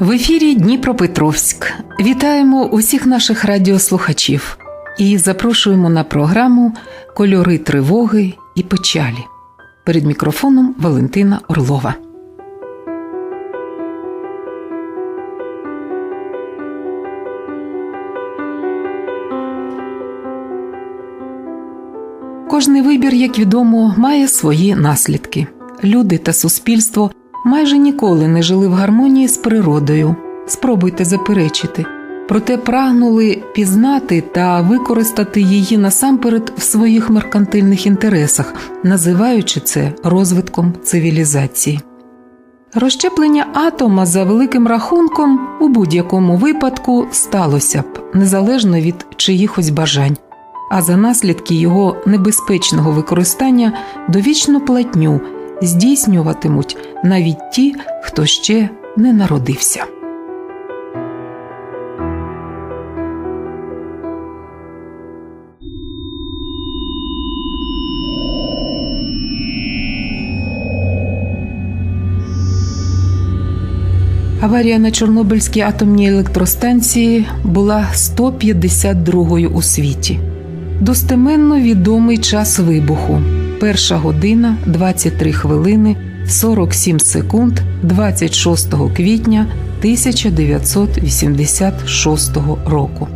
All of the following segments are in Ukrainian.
В ефірі Дніпропетровськ. Вітаємо усіх наших радіослухачів і запрошуємо на програму Кольори тривоги і печалі. Перед мікрофоном Валентина Орлова. Кожний вибір, як відомо, має свої наслідки. Люди та суспільство майже ніколи не жили в гармонії з природою. Спробуйте заперечити, проте прагнули пізнати та використати її насамперед в своїх меркантильних інтересах, називаючи це розвитком цивілізації. Розщеплення атома за великим рахунком у будь-якому випадку сталося б незалежно від чиїхось бажань, а за наслідки його небезпечного використання довічну платню здійснюватимуть навіть ті, хто ще не народився. Аварія на Чорнобильській атомній електростанції була 152-ю у світі. Достеменно відомий час вибуху. Перша година 23 хвилини 47 секунд 26 квітня 1986 року.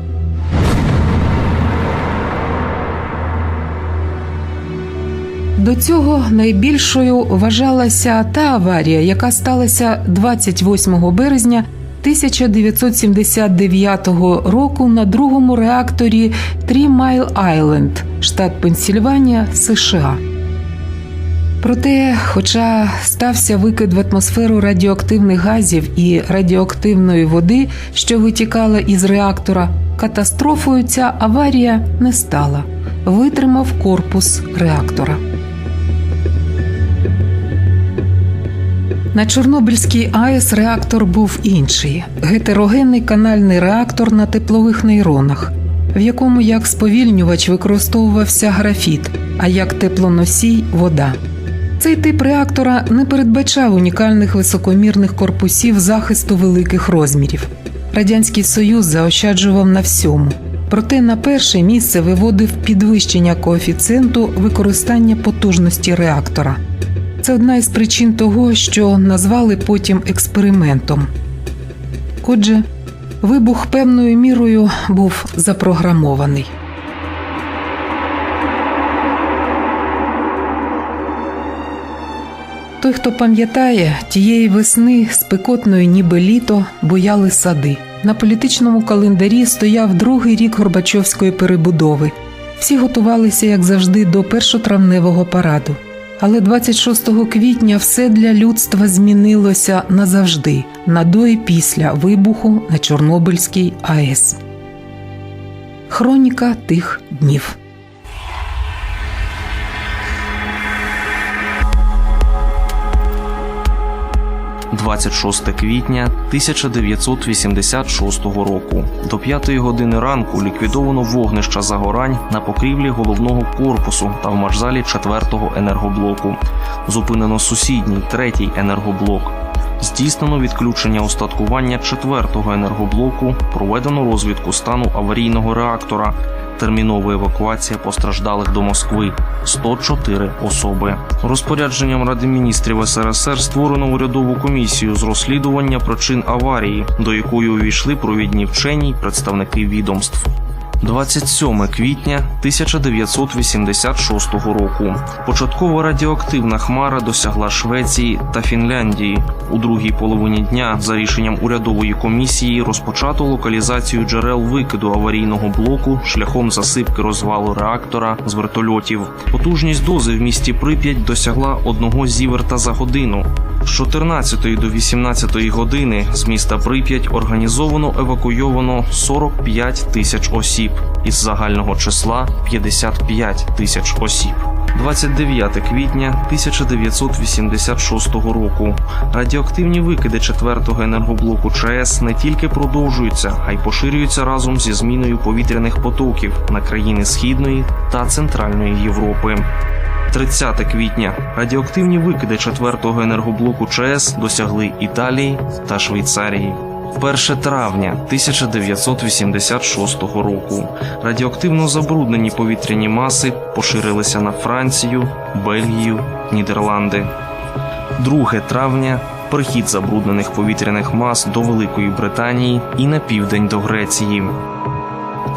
До цього найбільшою вважалася та аварія, яка сталася 28 березня 1979 року на другому реакторі Three Mile Island, штат Пенсільванія, США. Проте, хоча стався викид в атмосферу радіоактивних газів і радіоактивної води, що витікала із реактора, катастрофою ця аварія не стала. Витримав корпус реактора. На Чорнобильській АЕС реактор був інший гетерогенний канальний реактор на теплових нейронах, в якому як сповільнювач використовувався графіт, а як теплоносій вода. Цей тип реактора не передбачав унікальних високомірних корпусів захисту великих розмірів. Радянський Союз заощаджував на всьому, проте на перше місце виводив підвищення коефіцієнту використання потужності реактора. Це одна із причин того, що назвали потім експериментом. Отже, вибух певною мірою був запрограмований. Той, хто пам'ятає, тієї весни спекотної ніби літо бояли сади. На політичному календарі стояв другий рік Горбачовської перебудови. Всі готувалися, як завжди, до першотравневого параду. Але 26 квітня все для людства змінилося назавжди на до і після вибуху на Чорнобильській АЕС. Хроніка тих днів. – 26 квітня 1986 року. До 5 години ранку ліквідовано вогнища загорань на покрівлі головного корпусу та в маршзалі 4-го енергоблоку. Зупинено сусідній третій енергоблок. Здійснено відключення устаткування 4-го енергоблоку, проведено розвідку стану аварійного реактора. Термінова евакуація постраждалих до Москви 104 особи. Розпорядженням Ради міністрів СРСР створено урядову комісію з розслідування причин аварії, до якої увійшли провідні вчені й представники відомств. 27 квітня 1986 року. Початкова радіоактивна хмара досягла Швеції та Фінляндії. У другій половині дня, за рішенням урядової комісії, розпочато локалізацію джерел викиду аварійного блоку шляхом засипки розвалу реактора з вертольотів. Потужність дози в місті Прип'ять досягла одного зіверта за годину. З 14 до 18 години з міста Прип'ять організовано евакуйовано 45 тисяч осіб із загального числа 55 тисяч осіб. 29 квітня 1986 року. Радіоактивні викиди 4-го енергоблоку ЧАЕС не тільки продовжуються, а й поширюються разом зі зміною повітряних потоків на країни Східної та Центральної Європи. 30 квітня радіоактивні викиди 4-го енергоблоку ЧАЕС досягли Італії та Швейцарії. 1 травня 1986 року радіоактивно забруднені повітряні маси поширилися на Францію, Бельгію, Нідерланди. 2 травня прихід забруднених повітряних мас до Великої Британії і на південь до Греції.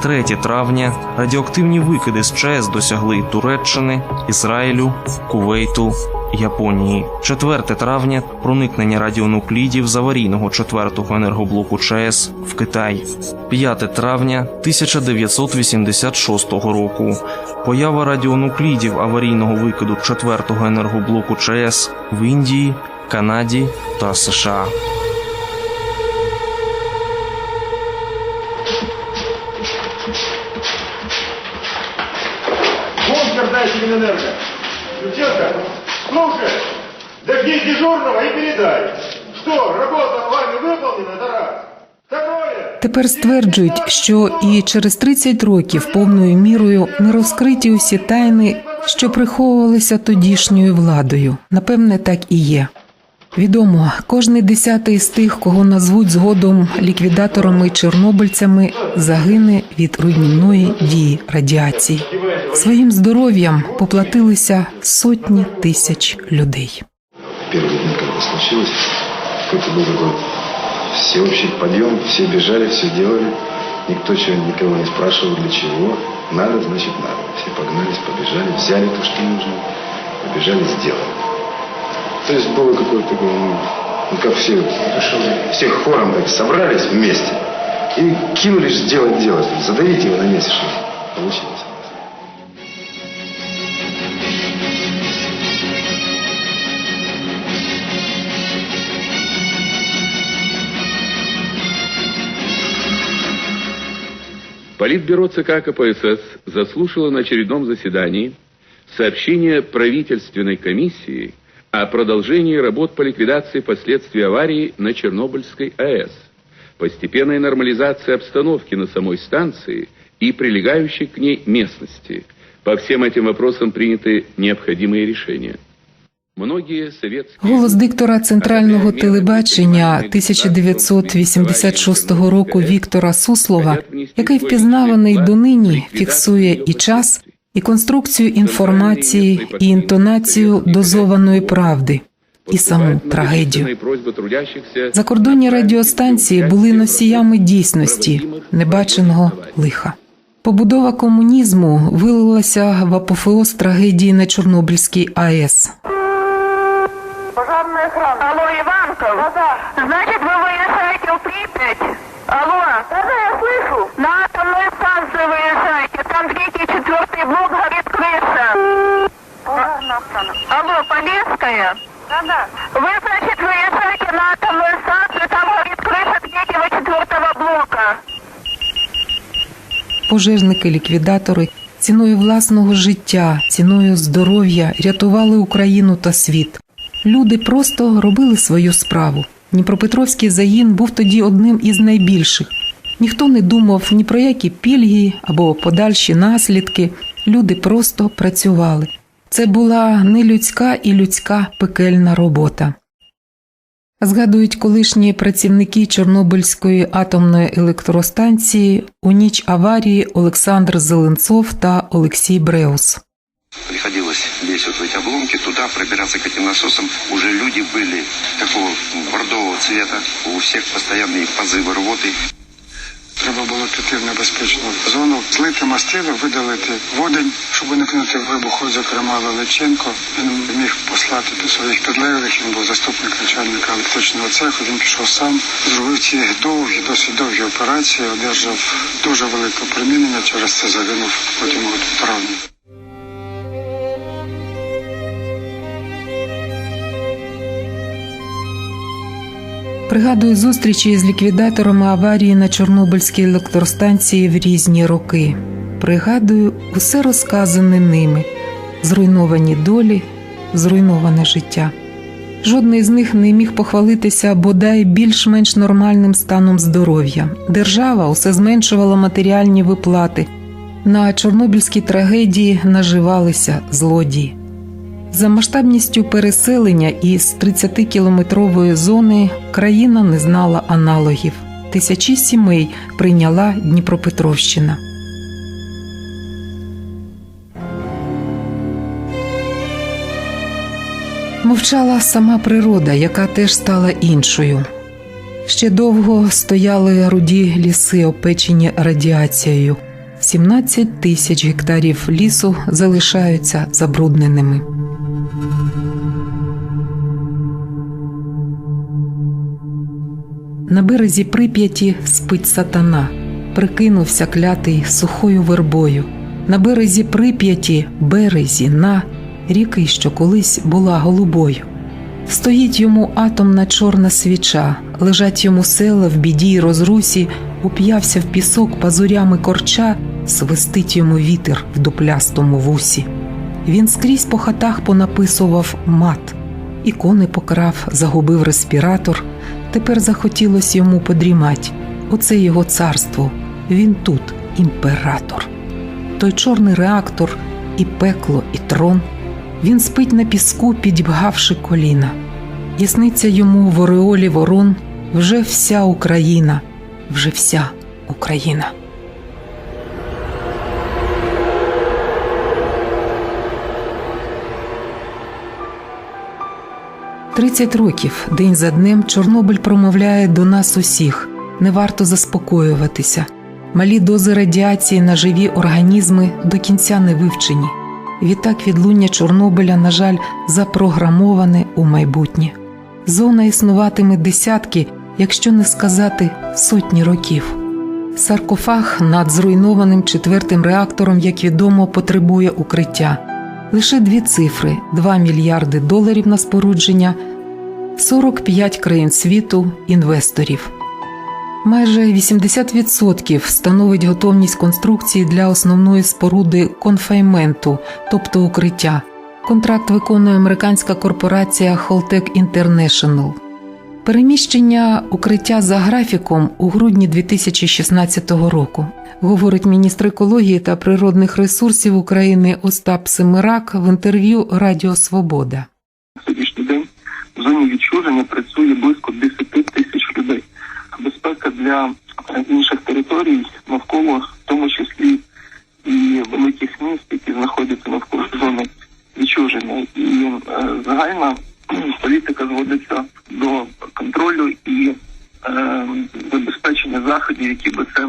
3 травня радіоактивні викиди з ЧАЕС досягли Туреччини, Ізраїлю, Кувейту, Японії. 4 травня проникнення радіонуклідів з аварійного 4-го енергоблоку ЧАЕС в Китай. 5 травня 1986 року. Поява радіонуклідів аварійного викиду 4-го енергоблоку ЧАЕС в Індії, Канаді та США. Бункер дайте слушай, дожди дежурного и передай. Что, работа вами выполнена, это. Тепер стверджують, що і через 30 років повною мірою не розкриті усі тайни, що приховувалися тодішньою владою. Напевне, так і є. Відомо, кожний десятий з тих, кого назвуть згодом ліквідаторами чорнобильцями, загине від руйнівної дії радіації. Своїм здоров'ям поплатилися сотні тисяч людей. первые дни, когда случилось, какой-то был такой всеобщий подъем, все бежали, все делали, никто чего, никого не спрашивал, для чего. Надо, значит надо. Все погнались, побежали, взяли то, что нужно, побежали, сделали. То есть было какое-то ну, ну, как все, все хором так собрались вместе и кинулись сделать дело, задавить его на месте, что получилось. Политбюро ЦК КПСС заслушало на очередном заседании сообщение правительственной комиссии о продолжении работ по ликвидации последствий аварии на Чернобыльской АЭС, постепенной нормализации обстановки на самой станции и прилегающей к ней местности. По всем этим вопросам приняты необходимые решения. Многие советские... Голос диктора центрального телебачення 1986 року Віктора Суслова, який впізнаваний донині, фіксує і час, і конструкцію інформації, і інтонацію дозованої правди, і саму трагедію. Закордонні радіостанції були носіями дійсності, небаченого лиха. Побудова комунізму вилилася в апофеоз трагедії на Чорнобильській АЕС. Пожарная охрана. Алло, Иванков. Да-да. Значит, вы выезжаете в Припять? Алло. Да-да, я слышу. блок горит крыша. Пожарная охрана. Алло, Полесская? Да-да. Вы, значит, выезжаете на атомную станцию, там горит крыша третьего, четвертого блока. Пожежники-ліквідатори ціною власного життя, ціною здоров'я рятували Україну та світ. Люди просто робили свою справу. Дніпропетровський загін був тоді одним із найбільших. Ніхто не думав ні про які пільги або подальші наслідки. Люди просто працювали. Це була не людська і людська пекельна робота. Згадують колишні працівники Чорнобильської атомної електростанції у ніч аварії Олександр Зеленцов та Олексій Бреус. Приходилось лезть вот в эти обломки, туда пробираться к этим насосам. Уже люди были такого бордового цвета, у всех постоянные позывы рвоты. Треба було піти в небезпечну зону, злити мастили, видалити водень, щоб уникнути вибуху, зокрема Величенко. Він міг послати до своїх підлеглих, він був заступник начальника електричного цеху, він пішов сам, зробив ці довгі, досить довгі операції, одержав дуже велике примінення, через це загинув потім у травні. Пригадую зустрічі з ліквідаторами аварії на Чорнобильській електростанції в різні роки. Пригадую усе розказане ними: зруйновані долі, зруйноване життя. Жодний з них не міг похвалитися бодай більш-менш нормальним станом здоров'я. Держава усе зменшувала матеріальні виплати. На Чорнобильській трагедії наживалися злодії. За масштабністю переселення із 30-кілометрової зони країна не знала аналогів. Тисячі сімей прийняла Дніпропетровщина. Мовчала сама природа, яка теж стала іншою. Ще довго стояли руді ліси, опечені радіацією. 17 тисяч гектарів лісу залишаються забрудненими. На березі Прип'яті спить сатана, прикинувся клятий сухою вербою. На березі Прип'яті, березі на ріки, що колись була голубою. Стоїть йому атомна чорна свіча, лежать йому села в біді й розрусі, уп'явся в пісок пазурями корча, свистить йому вітер в дуплястому вусі. Він скрізь по хатах понаписував мат, ікони покрав, загубив респіратор. Тепер захотілося йому подрімать. Оце його царство. Він тут, імператор. Той чорний реактор, і пекло, і трон. Він спить на піску, підібгавши коліна. Ясниться йому в ореолі ворон вже вся Україна, вже вся Україна. Тридцять років день за днем Чорнобиль промовляє до нас усіх. Не варто заспокоюватися. Малі дози радіації на живі організми до кінця не вивчені. Відтак відлуння Чорнобиля, на жаль, запрограмоване у майбутнє. Зона існуватиме десятки, якщо не сказати сотні років. Саркофаг над зруйнованим четвертим реактором, як відомо, потребує укриття. Лише дві цифри: 2 мільярди доларів на спорудження, 45 країн світу, інвесторів. Майже 80% становить готовність конструкції для основної споруди конфайменту, тобто укриття. Контракт виконує американська корпорація Holtec International. Переміщення укриття за графіком у грудні 2016 року, говорить міністр екології та природних ресурсів України Остап Семирак в інтерв'ю Радіо Свобода. сьогоднішній день в зоні відчуження працює близько 10 тисяч людей. Безпека для е, інших територій навколо, в тому числі і великих міст, які знаходяться навколо зони відчуження. І е, загальна політика зводиться до контролю і е, забезпечення заходів, які би це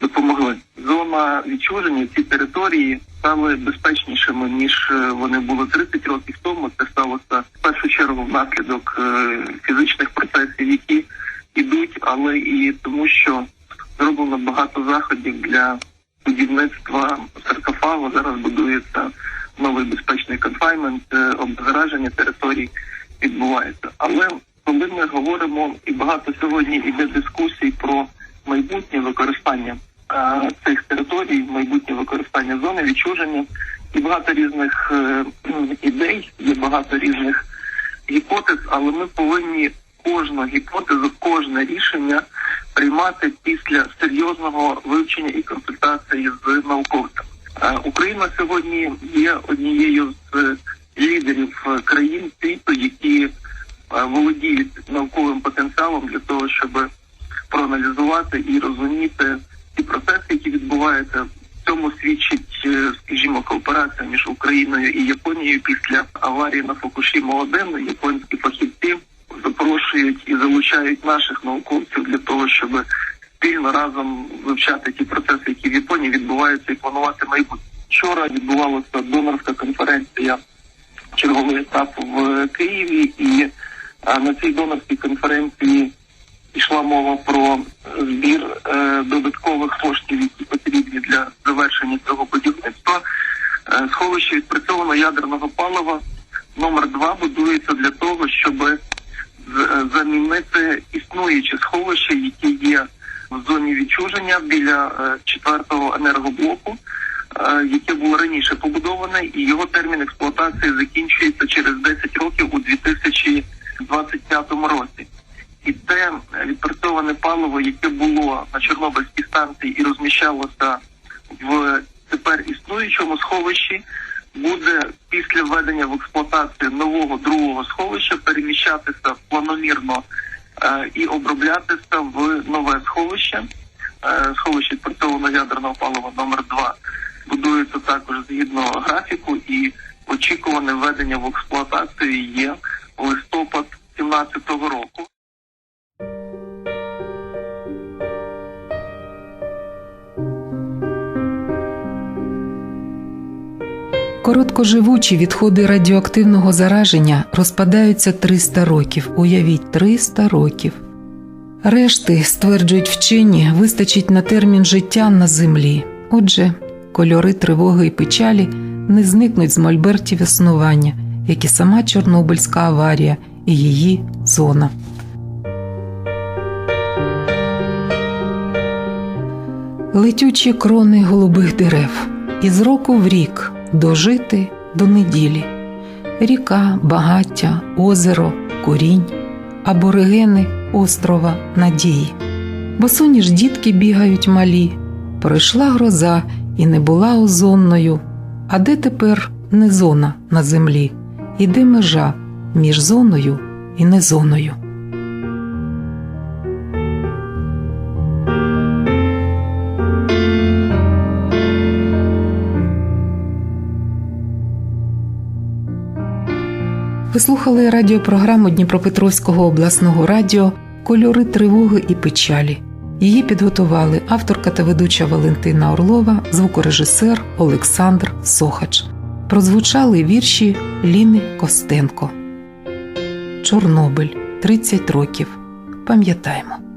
допомогли. Зона відчуження ці території стали безпечнішими ніж е, вони були 30 років тому. Це сталося в першу чергу внаслідок е, фізичних процесів, які ідуть, але і тому, що зроблено багато заходів для будівництва саркофагу. Зараз будується новий безпечний конфаймент, е, обеззараження територій відбувається. Але коли ми говоримо і багато сьогодні йде дискусій про майбутнє використання е, цих територій, майбутнє використання зони відчуження і багато різних е, ідей, є багато різних гіпотез, але ми повинні кожну гіпотезу, кожне рішення приймати після серйозного вивчення і консультації з науковцем. Україна сьогодні є однією з е, лідерів е, країн світу, які е, володіють науковим потенціалом для того, щоб проаналізувати і розуміти ті процеси, які відбуваються. Цьому свідчить, скажімо, кооперація між Україною і Японією після аварії на Фукушіма 1 Японські фахівці запрошують і залучають наших науковців для того, щоб спільно разом вивчати ті процеси, які в Японії відбуваються, і планувати майбутнє. Вчора відбувалася донорська конференція черговий етап в Києві, і на цій донорській конференції йшла мова про збір е, додаткових коштів, які потрібні для завершення цього будівництва. Е, сховище відпрацьованого ядерного палива номер 2 будується для того, щоб е, замінити існуючі сховища, які є зоні відчуження біля е, четвертого енергоблоку, е, яке було раніше побудоване, і його термін експлуатації закінчується через 10 років у 2025 році. І те відпрацьоване паливо, яке було на Чорнобильській станції і розміщалося в тепер існуючому сховищі, буде після введення в експлуатацію нового другого сховища переміщатися планомірно і оброблятися в нове сховище. Е, Сховище відпрацьованого ядерного палива номер 2 будується також згідно графіку і очікуване введення в експлуатацію є Короткоживучі відходи радіоактивного зараження розпадаються 300 років. Уявіть, 300 років. Решти, стверджують вчені, вистачить на термін життя на землі. Отже, кольори тривоги і печалі не зникнуть з мольбертів існування, як і сама Чорнобильська аварія і її зона. Летючі крони голубих дерев, із року в рік дожити до неділі. Ріка, багаття, озеро, курінь, аборигени острова Надії. Бо соні ж дітки бігають малі, пройшла гроза і не була озонною. А де тепер не зона на землі? Іде межа між зоною і незоною. Ви слухали радіопрограму Дніпропетровського обласного радіо Кольори тривоги і печалі. Її підготували авторка та ведуча Валентина Орлова, звукорежисер Олександр Сохач. Прозвучали вірші Ліни Костенко. Чорнобиль 30 років. Пам'ятаємо.